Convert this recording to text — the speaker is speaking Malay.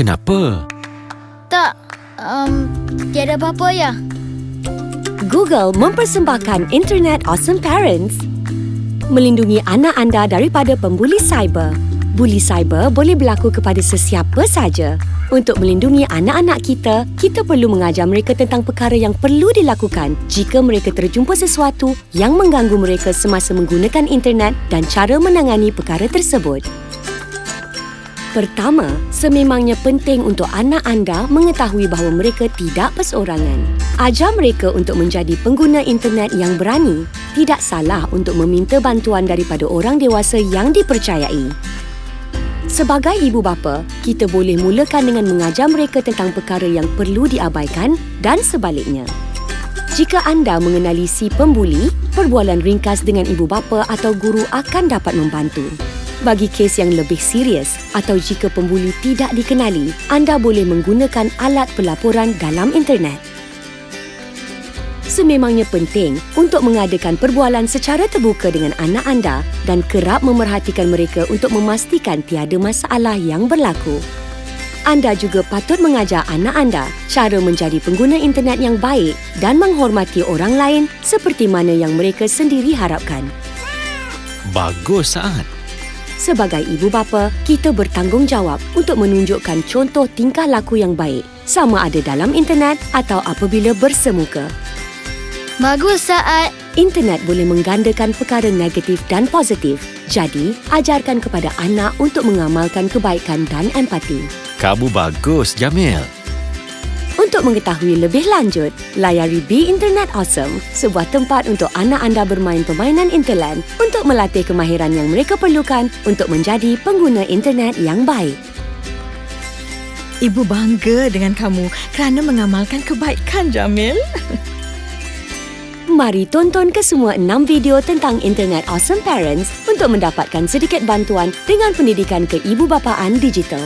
Kenapa? Tak, um, tiada apa-apa ya. Google mempersembahkan Internet Awesome Parents. Melindungi anak anda daripada pembuli cyber. Buli cyber boleh berlaku kepada sesiapa saja. Untuk melindungi anak-anak kita, kita perlu mengajar mereka tentang perkara yang perlu dilakukan jika mereka terjumpa sesuatu yang mengganggu mereka semasa menggunakan internet dan cara menangani perkara tersebut. Pertama, sememangnya penting untuk anak anda mengetahui bahawa mereka tidak perseorangan. Ajar mereka untuk menjadi pengguna internet yang berani. Tidak salah untuk meminta bantuan daripada orang dewasa yang dipercayai. Sebagai ibu bapa, kita boleh mulakan dengan mengajar mereka tentang perkara yang perlu diabaikan dan sebaliknya. Jika anda mengenali si pembuli, perbualan ringkas dengan ibu bapa atau guru akan dapat membantu. Bagi kes yang lebih serius atau jika pembuli tidak dikenali, anda boleh menggunakan alat pelaporan dalam internet. Sememangnya penting untuk mengadakan perbualan secara terbuka dengan anak anda dan kerap memerhatikan mereka untuk memastikan tiada masalah yang berlaku. Anda juga patut mengajar anak anda cara menjadi pengguna internet yang baik dan menghormati orang lain seperti mana yang mereka sendiri harapkan. Bagus, Saad. Sebagai ibu bapa, kita bertanggungjawab untuk menunjukkan contoh tingkah laku yang baik, sama ada dalam internet atau apabila bersemuka. Bagus saat. Internet boleh menggandakan perkara negatif dan positif. Jadi, ajarkan kepada anak untuk mengamalkan kebaikan dan empati. Kamu bagus, Jamil. Untuk mengetahui lebih lanjut, layari Be Internet Awesome, sebuah tempat untuk anak anda bermain permainan internet untuk melatih kemahiran yang mereka perlukan untuk menjadi pengguna internet yang baik. Ibu bangga dengan kamu kerana mengamalkan kebaikan, Jamil. Mari tonton kesemua enam video tentang Internet Awesome Parents untuk mendapatkan sedikit bantuan dengan pendidikan keibubapaan digital.